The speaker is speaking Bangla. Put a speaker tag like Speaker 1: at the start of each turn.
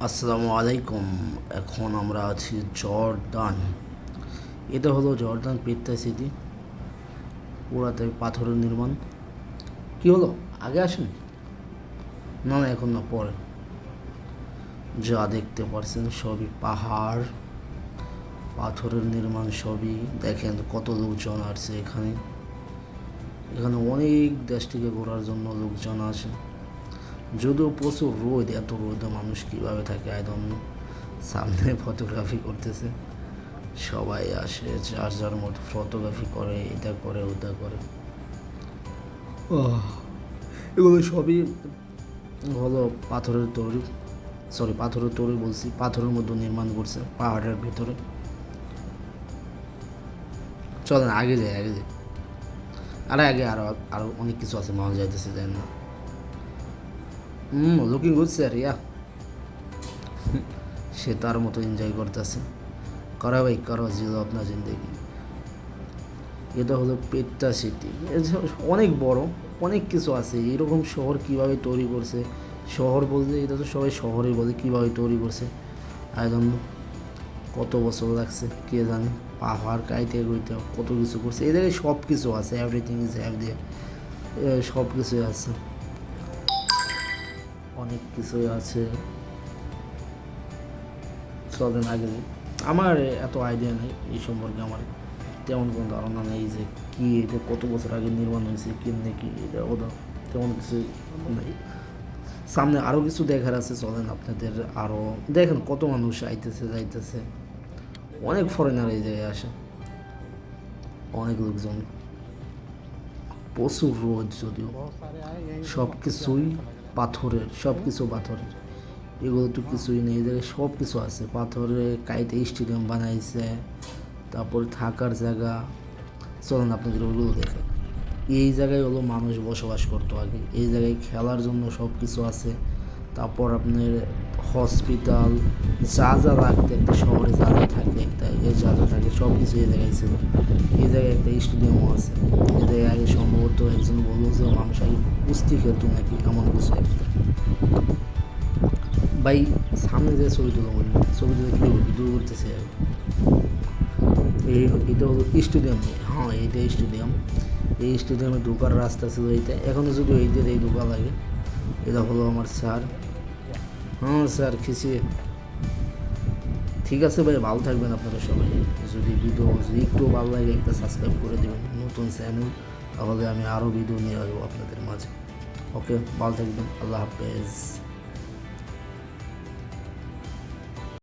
Speaker 1: আসসালামু আলাইকুম। এখন আমরা আছি জর্দান। এটা হলো জর্দান পেত্তা সিটি পুরাতে পাথরের নির্মাণ। কি হলো? আগে আসেন? না না, এখন না, পরে। যা দেখতে পারছেন সবই পাহাড়। পাথরের নির্মাণ সবই। দেখেন কত লোকজন আসছে এখানে। এখানে অনেক দেশ থেকে ঘোরার জন্য লোকজন আসে। যদিও প্রচুর রোদ এত রোদে মানুষ কীভাবে থাকে? নো সামনে ফটোগ্রাফি করতেছে। সবাই আসে যার যার মতো ফটোগ্রাফি করে এটা করে ওটা করে। আহ, এগুলো সবই হলো পাথরের তৈরি। সরি পাথরের তৈরি বলছি। পাথরের মধ্যে নির্মাণ করছে পাহাড়ের ভিতরে। চলেন আগে যাই আগে যাই। আরে আগে আরও আরও অনেক কিছু আছে মানুষ যাইতেছে তাই না? Hmm looking good sir yeah সে তার মতো এনজয় করতেছে। করা ভাই, করো জিলো আপনার জিন্দগি। এটা হলো পেট্টা সিটি। অনেক বড়, অনেক কিছু আছে। এরকম শহর কীভাবে তৈরি করছে? শহর বলতে এটা তো সবাই শহরে বলে, কীভাবে তৈরি করছে? একদম কত বছর লাগছে, কে জানে? পাহাড় কাইতে গইতে কত কিছু করছে? জায়গায় সব কিছু আছে এভরিথিং ইজ হ্যাভ দিয়ে সব কিছুই আছে। অনেক কিছুই আছে। চলেন আগে আমার এত আইডিয়া নেই এই সম্পর্কে আমার। তেমন কোনো ধারণা নেই যে কি এটা, কত বছর আগে নির্মাণ হয়েছে কেমনে কি এটা ওটা, তেমন কিছু নেই। সামনে আরও কিছু দেখার আছে, চলেন আপনাদের আরও দেখেন কত মানুষ আইতেছে, যাইতেছে। অনেক ফরেনার এই জায়গায় আসে। অনেক লোকজন। প্রচুর রোদ যদিও। সব কিছুই পাথরের সব কিছু পাথরের। এগুলো তো কিছুই নেই, এদের সব কিছু আছে। পাথরে কাইতে স্টেডিয়াম বানাইছে, তারপরে থাকার জায়গা। চলেন আপনাদের ওগুলো দেখে। এই জায়গায় হলো মানুষ বসবাস করতো আগে। এই জায়গায় খেলার জন্য সব কিছু আছে। তারপর আপনার হসপিটাল, যা যা লাগতে একটা শহরে যা যা থাকে একটা যা যা থাকে সব কিছু এই জায়গায় ছিল এই জায়গায় একটা স্টেডিয়ামও আছে। এই জায়গায় আগে সম্ভবত একজন বলল যে, মানুষ আগে কুস্তি খেলতো নাকি? এমন কিছু একটা। ভাই, সামনে যে ছবি তুলো বলি ছবি তুলে কী ভিডিও করতেছে আর এই এটা হলো স্টেডিয়াম হ্যাঁ এইটা স্টেডিয়াম এই স্টেডিয়ামে ঢোকার রাস্তা ছিল এইটা। এখনও যদি এইটা এই ঢোকা লাগে, এটা হলো আমার স্যার। হ্যাঁ স্যার খিসি ঠিক আছে ভাই, ভালো থাকবেন আপনারা সবাই। যদি ভিডিও যদি একটু ভালো লাগে, একটা সাবস্ক্রাইব করে দেবেন। নতুন চ্যানেল তাহলে আমি আরও ভিডিও নিয়ে আসব আপনাদের মাঝে। ওকে ভালো থাকবেন। আল্লাহ হাফেজ।